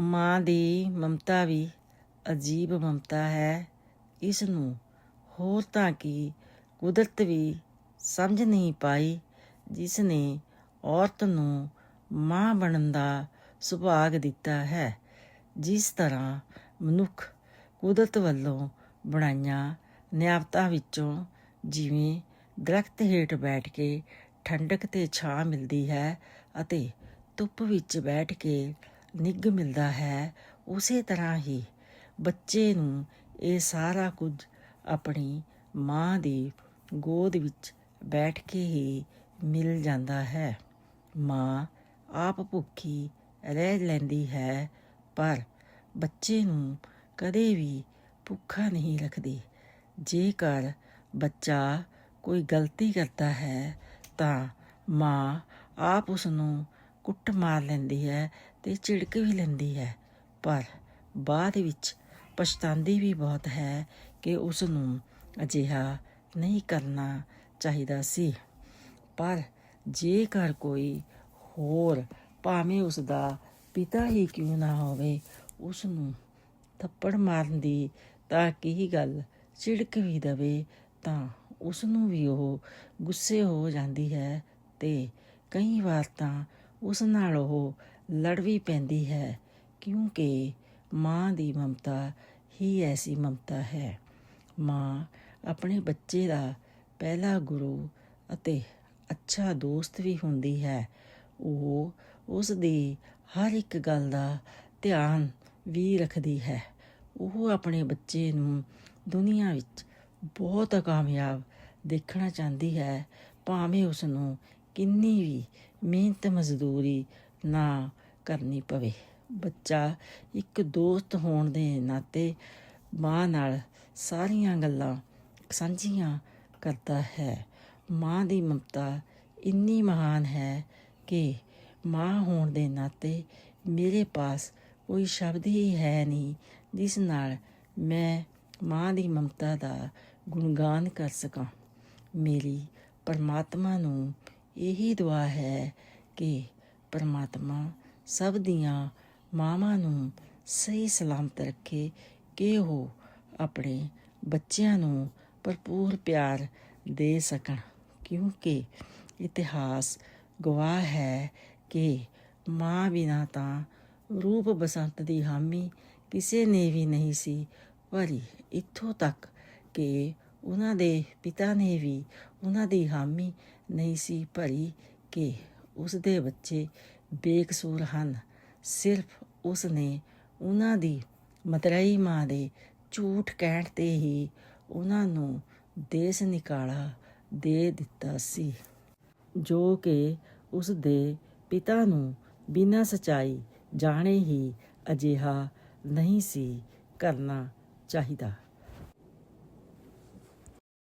ਮਾਂ ਦੀ ਮਮਤਾ ਵੀ ਅਜੀਬ ਮਮਤਾ ਹੈ। ਇਸ ਨੂੰ ਹੋਰ ਤਾਂ ਕੀ ਕੁਦਰਤ ਵੀ ਸਮਝ ਨਹੀਂ ਪਾਈ, ਜਿਸ ਨੇ ਔਰਤ ਨੂੰ ਮਾਂ ਬਣਨ ਦਾ ਸੁਭਾਗ ਦਿੱਤਾ ਹੈ। ਜਿਸ ਤਰ੍ਹਾਂ ਮਨੁੱਖ ਕੁਦਰਤ ਵੱਲੋਂ ਬਣਾਈਆਂ ਨਿਆਮਤਾਂ ਵਿੱਚੋਂ ਜਿਵੇਂ ਦਰਖਤ ਹੇਠ ਬੈਠ ਕੇ ਠੰਡਕ ਤੇ ਛਾਂ ਮਿਲਦੀ ਹੈ ਅਤੇ ਧੁੱਪ ਵਿੱਚ ਬੈਠ ਕੇ ਨਿੱਘ ਮਿਲਦਾ ਹੈ, ਉਸੇ ਤਰ੍ਹਾਂ ਹੀ ਬੱਚੇ ਨੂੰ ਇਹ ਸਾਰਾ ਕੁਝ ਆਪਣੀ ਮਾਂ ਦੀ ਗੋਦ ਵਿੱਚ ਬੈਠ ਕੇ ਹੀ ਮਿਲ ਜਾਂਦਾ ਹੈ। ਮਾਂ ਆਪ ਭੁੱਖੀ ਰਹਿ ਲੈਂਦੀ ਹੈ, ਪਰ ਬੱਚੇ ਨੂੰ ਕਦੇ ਵੀ ਭੁੱਖਾ ਨਹੀਂ ਰੱਖਦੀ। ਜੇਕਰ ਬੱਚਾ ਕੋਈ ਗਲਤੀ ਕਰਦਾ ਹੈ, ਤਾਂ ਮਾਂ ਆਪ ਉਸ ਨੂੰ ਕੁੱਟ ਮਾਰ ਲੈਂਦੀ ਹੈ ਤੇ ਝਿੜਕ ਵੀ ਲੈਂਦੀ ਹੈ। ਪਰ ਬਾਅਦ ਵਿੱਚ ਪਛਤਾਉਂਦੀ ਵੀ ਬਹੁਤ ਹੈ ਕਿ ਉਸ ਨੂੰ ਅਜਿਹਾ ਨਹੀਂ ਕਰਨਾ ਚਾਹੀਦਾ ਸੀ। ਪਰ ਜੇਕਰ ਕੋਈ ਹੋਰ ਭਾਵੇਂ ਉਸ ਦਾ ਪਿਤਾ ਹੀ ਕਿਉਂ ਨਾ ਹੋਵੇ ਉਸ ਨੂੰ ਥੱਪੜ ਮਾਰਨ ਦੀ ਤਾਂ ਕੀ ਗੱਲ ਝਿੜਕ ਵੀ ਦਵੇ ਤਾਂ ਉਸ ਨੂੰ ਵੀ ਉਹ ਗੁੱਸੇ ਹੋ ਜਾਂਦੀ ਹੈ ਤੇ ਕਈ ਵਾਰ ਤਾਂ ਉਸ ਨਾਲ ਉਹ ਲੜ ਵੀ ਪੈਂਦੀ ਹੈ, ਕਿਉਂਕਿ ਮਾਂ ਦੀ ਮਮਤਾ ਹੀ ਐਸੀ ਮਮਤਾ ਹੈ। ਮਾਂ ਆਪਣੇ ਬੱਚੇ ਦਾ ਪਹਿਲਾ ਗੁਰੂ ਅਤੇ ਅੱਛਾ ਦੋਸਤ ਵੀ ਹੁੰਦੀ ਹੈ। ਉਹ ਉਸ ਦੀ ਹਰ ਇੱਕ ਗੱਲ ਦਾ ਧਿਆਨ ਵੀ ਰੱਖਦੀ ਹੈ। ਉਹ ਆਪਣੇ ਬੱਚੇ ਨੂੰ ਦੁਨੀਆ ਵਿੱਚ ਬਹੁਤ ਕਾਮਯਾਬ ਦੇਖਣਾ ਚਾਹੁੰਦੀ ਹੈ, ਭਾਵੇਂ ਉਸ ਨੂੰ ਕਿੰਨੀ ਵੀ ਮਿਹਨਤ ਮਜ਼ਦੂਰੀ ਨਾ ਕਰਨੀ ਪਵੇ। ਬੱਚਾ ਇੱਕ ਦੋਸਤ ਹੋਣ ਦੇ ਨਾਤੇ ਮਾਂ ਨਾਲ ਸਾਰੀਆਂ ਗੱਲਾਂ ਸਾਂਝੀਆਂ ਕਰਦਾ ਹੈ। ਮਾਂ ਦੀ ਮਮਤਾ ਇੰਨੀ ਮਹਾਨ ਹੈ ਕਿ ਮਾਂ ਹੋਣ ਦੇ ਨਾਤੇ ਮੇਰੇ ਪਾਸ ਕੋਈ ਸ਼ਬਦ ਹੀ ਹੈ ਨਹੀਂ, ਜਿਸ ਨਾਲ ਮੈਂ ਮਾਂ ਦੀ ਮਮਤਾ ਦਾ ਗੁਣਗਾਨ ਕਰ ਸਕਾਂ। ਮੇਰੀ ਪਰਮਾਤਮਾ ਨੂੰ ਇਹੀ ਦੁਆ ਹੈ ਕਿ ਪਰਮਾਤਮਾ ਸਭ ਦੀਆਂ ਮਾਵਾਂ ਨੂੰ ਸਹੀ ਸਲਾਮਤ ਰੱਖੇ ਕਿ ਉਹ ਆਪਣੇ ਬੱਚਿਆਂ ਨੂੰ ਭਰਪੂਰ ਪਿਆਰ ਦੇ ਸਕਣ। ਕਿਉਂਕਿ ਇਤਿਹਾਸ ਗਵਾਹ ਹੈ ਕਿ ਮਾਂ ਬਿਨਾ ਤਾਂ ਰੂਪ ਬਸੰਤ ਦੀ ਹਾਮੀ ਕਿਸੇ ਨੇ ਵੀ ਨਹੀਂ ਸੀ ਭਰੀ। ਇੱਥੋਂ ਤੱਕ ਕਿ ਉਹਨਾਂ ਦੇ ਪਿਤਾ ਨੇ ਵੀ ਉਹਨਾਂ ਦੀ ਹਾਮੀ ਨਹੀਂ ਸੀ ਭਰੀ ਕਿ ਉਸ ਦੇ ਬੱਚੇ ਬੇਕਸੂਰ ਹਨ। ਸਿਰਫ ਉਸ ਨੇ ਉਹਨਾਂ ਦੀ ਮਤਰੇਈ ਮਾਂ ਦੇ ਝੂਠ ਕਹਿਣ ਤੇ ਹੀ ਉਹਨਾਂ ਨੂੰ ਦੇਸ ਨਿਕਾਲਾ ਦੇ ਦਿੱਤਾ ਸੀ, ਜੋ ਕਿ ਉਸ ਦੇ ਪਿਤਾ ਨੂੰ ਬਿਨਾਂ ਸਚਾਈ ਜਾਣੇ ਹੀ ਅਜਿਹਾ ਨਹੀਂ ਸੀ ਕਰਨਾ ਚਾਹੀਦਾ।